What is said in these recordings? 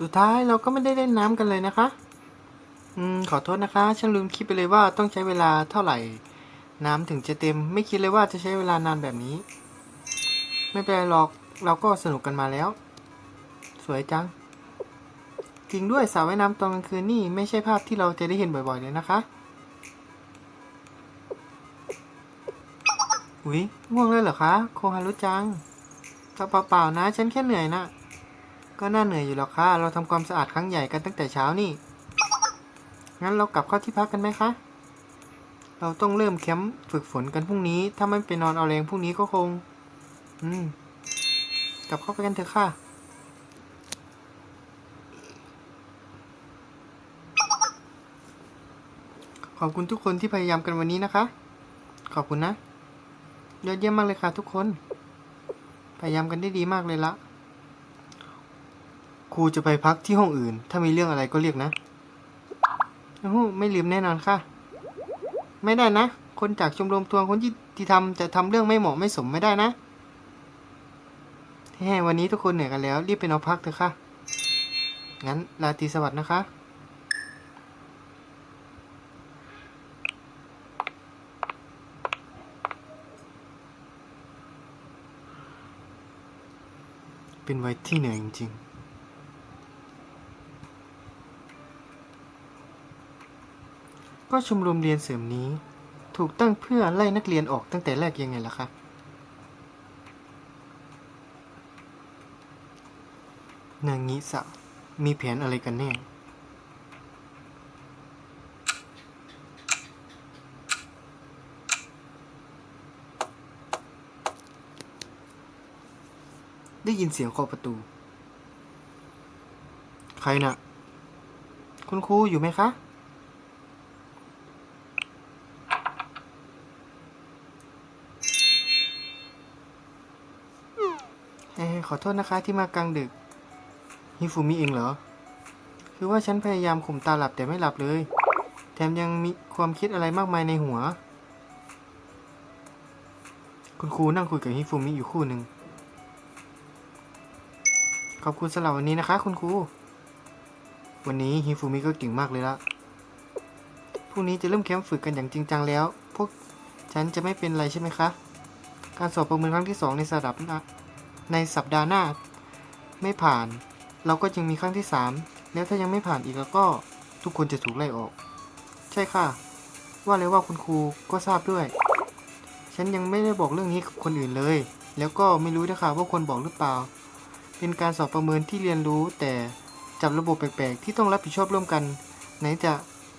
สุดท้ายเราก็ไม่ได้เล่นน้ำกันเลยนะคะ อืม ขอโทษนะคะ ฉันลืมคิดไปเลยว่าต้องใช้เวลาเท่าไหร่ น้ำถึงจะเต็ม ไม่คิดเลยว่าจะใช้เวลานานแบบนี้ ไม่เป็นไรหรอก เราก็สนุกกันมาแล้ว สวยจัง จริงด้วยสระว่ายน้ำตอนกลางคืนนี่ไม่ใช่ภาพที่เราจะได้เห็นบ่อยๆเลยนะคะอุ๊ยง่วงเลยเหรอคะ โคฮารุจังเปล่าเปล่าๆนะ ฉันแค่เหนื่อยนะ ก็น่าเหนื่อยอยู่หรอกค่ะ เราทำความสะอาดครั้งใหญ่กันตั้งแต่เช้านี่ งั้นเรากลับเข้าที่พักกันไหมคะ เราต้องเริ่มแคมป์ฝึกฝนกันพรุ่งนี้ ถ้าไม่ไปนอนเอาแรงพรุ่งนี้ก็คง อืม กลับเข้าไปกันเถอะค่ะ ขอบคุณทุกคนที่พยายามกันวันนี้นะคะ ขอบคุณนะ ยอดเยี่ยมมากเลยค่ะทุกคน พยายามกันได้ดีมากเลยละ ครูจะไปพักที่ห้องอื่น ถ้ามีเรื่องอะไรก็เรียกนะโอ้โหไม่ลืมแน่นอนค่ะ ไม่ได้นะ คนจากชมรมทวงคนที่ที่ทำจะทำเรื่องไม่เหมาะไม่สมไม่ได้นะแฮ่วันนี้ทุกคนเหนื่อยกันแล้ว รีบไปนอนพักเถอะค่ะ งั้นราตรีสวัสดิ์นะคะ เป็นวัยที่เหนื่อยจริงๆ ก็ชมรมเรียนเสริมนี้ ถูกตั้งเพื่อไล่นักเรียนออกตั้งแต่แรกยังไงล่ะคะนางงิสะมีแผนอะไรกันแน่ได้ยินเสียงเคาะประตู ใครนะ่ะ คุณครูอยู่ไหมคะ เอ้ย ขอโทษนะคะที่มากลางดึกฮิฟูมิเองเหรอ คือว่าฉันพยายามข่มตาหลับแต่ไม่หลับเลย แถมยังมีความคิดอะไรมากมายในหัว คุณครูนั่งคุยกับฮิฟูมิอยู่คู่หนึ่ง ขอบคุณสำหรับวันนี้นะคะ คุณครู วันนี้ฮิฟูมิก็เก่งมากเลยละพรุ่งนี้จะเริ่มแคมป์ฝึกกันอย่างจริงจังแล้ว พวกฉันจะไม่เป็นไรใช่ไหมคะ การสอบประเมินครั้งที่สองในสัปดาห์หน้า ในสัปดาห์หน้าไม่ผ่าน เราก็ยังมีครั้งที่สามแล้วถ้ายังไม่ผ่านอีกแล้วก็ทุกคนจะถูกไล่ออก ใช่ค่ะ ว่าเลยว่าคุณครูก็ทราบด้วย ฉันยังไม่ได้บอกเรื่องนี้กับคนอื่นเลย แล้วก็ไม่รู้นะคะว่าควรบอกหรือเปล่า เป็นการสอบประเมินที่เรียนรู้แต่จับระบบแปลกๆที่ต้องรับผิดชอบร่วมกัน ไหนจะ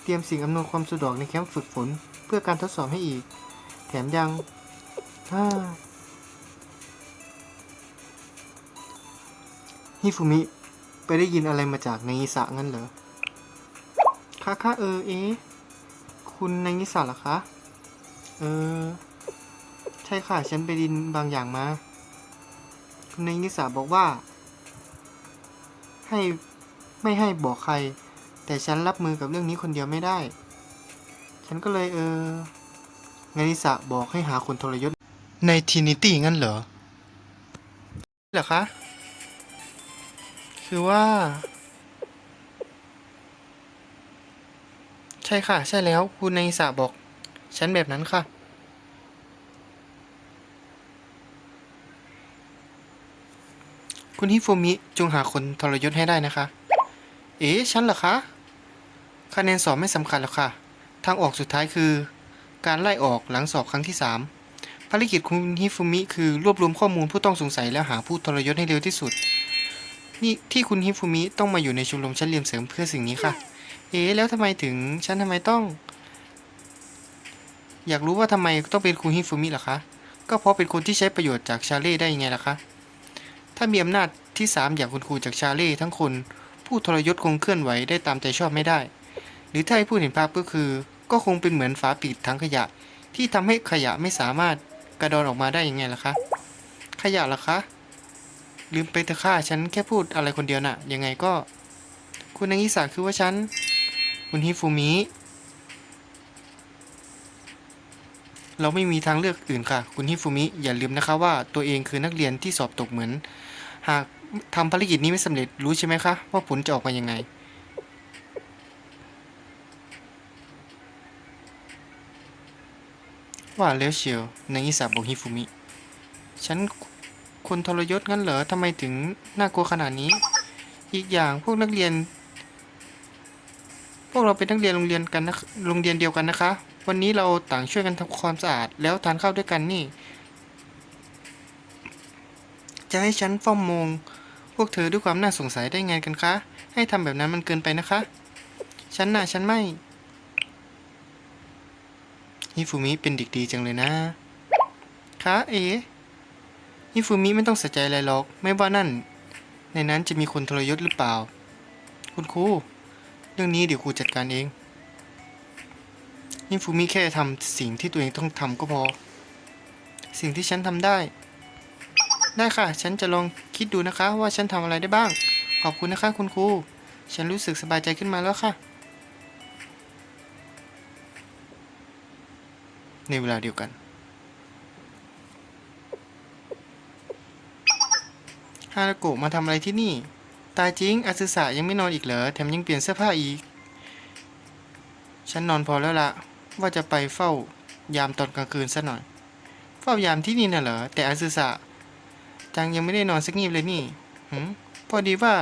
เตรียมสิ่งอำนวยความสะดวกในแคมป์ฝึกฝน เพื่อการทดสอบให้อีก แถมยังฮ่า ฮิฟุมิ ไปได้ยินอะไรมาจากนางิสะงั้นเหรอคะคะเออเอ๊คุณนางิสะเหรอคะ เออ ใช่ค่ะ ฉันไปดินบางอย่างมา คุณนางิสะบอกว่า ให้ไม่ให้บอกใคร แต่ฉันรับมือกับเรื่องนี้คนเดียวไม่ได้ ฉันก็เลยเออนางอิสะบอกให้หาคนทรยศในทีนิตี้งั้นเหรอเหรอคะ คือว่า ใช่ค่ะ ใช่แล้ว คุณในสาบอก ฉันแบบนั้นค่ะ คุณฮิฟูมิจงหาคนทรยศให้ได้นะคะ เอ๊ะ ฉันเหรอคะคะแนนสอบไม่สำคัญหรอกค่ะ ทางออกสุดท้ายคือ การไล่ออกหลังสอบครั้งที่ 3 ภารกิจคุณฮิฟูมิคือรวบรวมข้อมูลผู้ต้องสงสัยแล้วหาผู้ทรยศให้เร็วที่สุด นี่ที่คุณฮิฟูมิต้องมาอยู่ในชมรมชั้นเรียนเสริมเพื่อสิ่งนี้ค่ะ เอ๊แล้วทำไมถึงฉันทำไมต้อง อยากรู้ว่าทำไมต้องเป็นคุณฮิฟูมิล่ะคะ ก็เพราะเป็นคนที่ใช้ประโยชน์จากชาเล่ได้ยังไงล่ะคะ ถ้ามีอำนาจที่สามอย่างคุณครูจากชาเล่ทั้งคน ผู้ทรยศคงเคลื่อนไหวได้ตามใจชอบไม่ได้ หรือถ้าให้พูดเห็นภาพก็คือ ก็คงเป็นเหมือนฝาปิดถังขยะ ที่ทำให้ขยะไม่สามารถกระดอนออกมาได้ยังไงล่ะคะ ขยะล่ะคะ ลืมไปเถอะค่ะฉันแค่พูดอะไรคนเดียวน่ะ ยังไงก็ คุณนางอิสาคือว่าฉัน คุณฮิฟูมิ เราไม่มีทางเลือกอื่นค่ะ คุณฮิฟูมิ อย่าลืมนะคะว่าตัวเองคือนักเรียนที่สอบตกเหมือน หากทำภารกิจนี้ไม่สำเร็จรู้ใช่ไหมคะ ว่าผลจะออกมายังไงว่าแล้วเชียวในอิสาบอกฮิฟุมิ ฉัน คนทรยศงั้นเหรอทำไมถึงน่ากลัวขนาดนี้ อีกอย่างพวกนักเรียน พวกเราเป็นนักเรียนโรงเรียนกันนะโรงเรียนเดียวกันนะคะ วันนี้เราต่างช่วยกันทำความสะอาดแล้วทานข้าวด้วยกันนี่ จะให้ฉันเฝ้ามองพวกเธอด้วยความน่าสงสัยได้ไงกันคะ ให้ทำแบบนั้นมันเกินไปนะคะ ฉันน่ะฉันไม่ฮิฟูมิเป็นเด็กดีจังเลยนะคะเอ๋ ฮิฟูมิไม่ต้องเสียใจอะไรหรอก ไม่ว่านั่น ในนั้นจะมีคนทรยศหรือเปล่า คุณครู เรื่องนี้เดี๋ยวครูจัดการเองฮิฟูมิแค่ทำสิ่งที่ตัวเองต้องทำก็พอ สิ่งที่ฉันทำได้ ได้ค่ะ ฉันจะลองคิดดูนะคะ ว่าฉันทำอะไรได้บ้าง ขอบคุณนะคะคุณครู ฉันรู้สึกสบายใจขึ้นมาแล้วค่ะ ในเวลาเดียวกันาราโกะมาทำอะไรที่นี่ ตายจริงอาซึสะยังไม่นอนอีกเหรอ แถมยังเปลี่ยนเสื้อผ้าอีก ฉันนอนพอแล้วละ ว่าจะไปเฝ้ายามตอนกลางคืนซะหน่อย เฝ้ายามที่นี่น่ะเหรอ แต่อาซึสะจังยังไม่ได้นอนสักงีบเลยนี่หืมพอดีว่า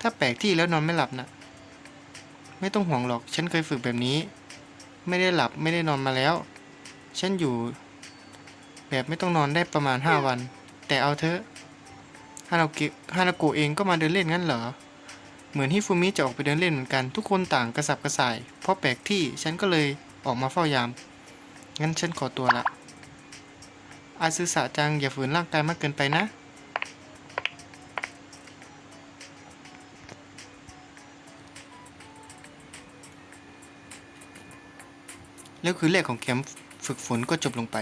ถ้าแปลกที่แล้วนอนไม่หลับนะไม่ต้องห่วงหรอก ฉันเคยฝึกแบบนี้ ไม่ได้หลับไม่ได้นอนมาแล้ว ฉันอยู่ แบบไม่ต้องนอนได้ประมาณห้าวัน แต่เอาเถอะ ฮานาเกะฮานาโกะเองก็มาเดินเล่นงั้นเหรอ เหมือนฮิฟูมิจะออกไปเดินเล่นเหมือนกัน ทุกคนต่างกระสับกระส่าย เพราะแปลกที่ฉันก็เลยออกมาเฝ้ายาม งั้นฉันขอตัวละ อาซึสะจังอย่าฝืนร่างกายมากเกินไปนะ แล้วคืนแรกของแคมป์ฝึกฝนก็จบลงไป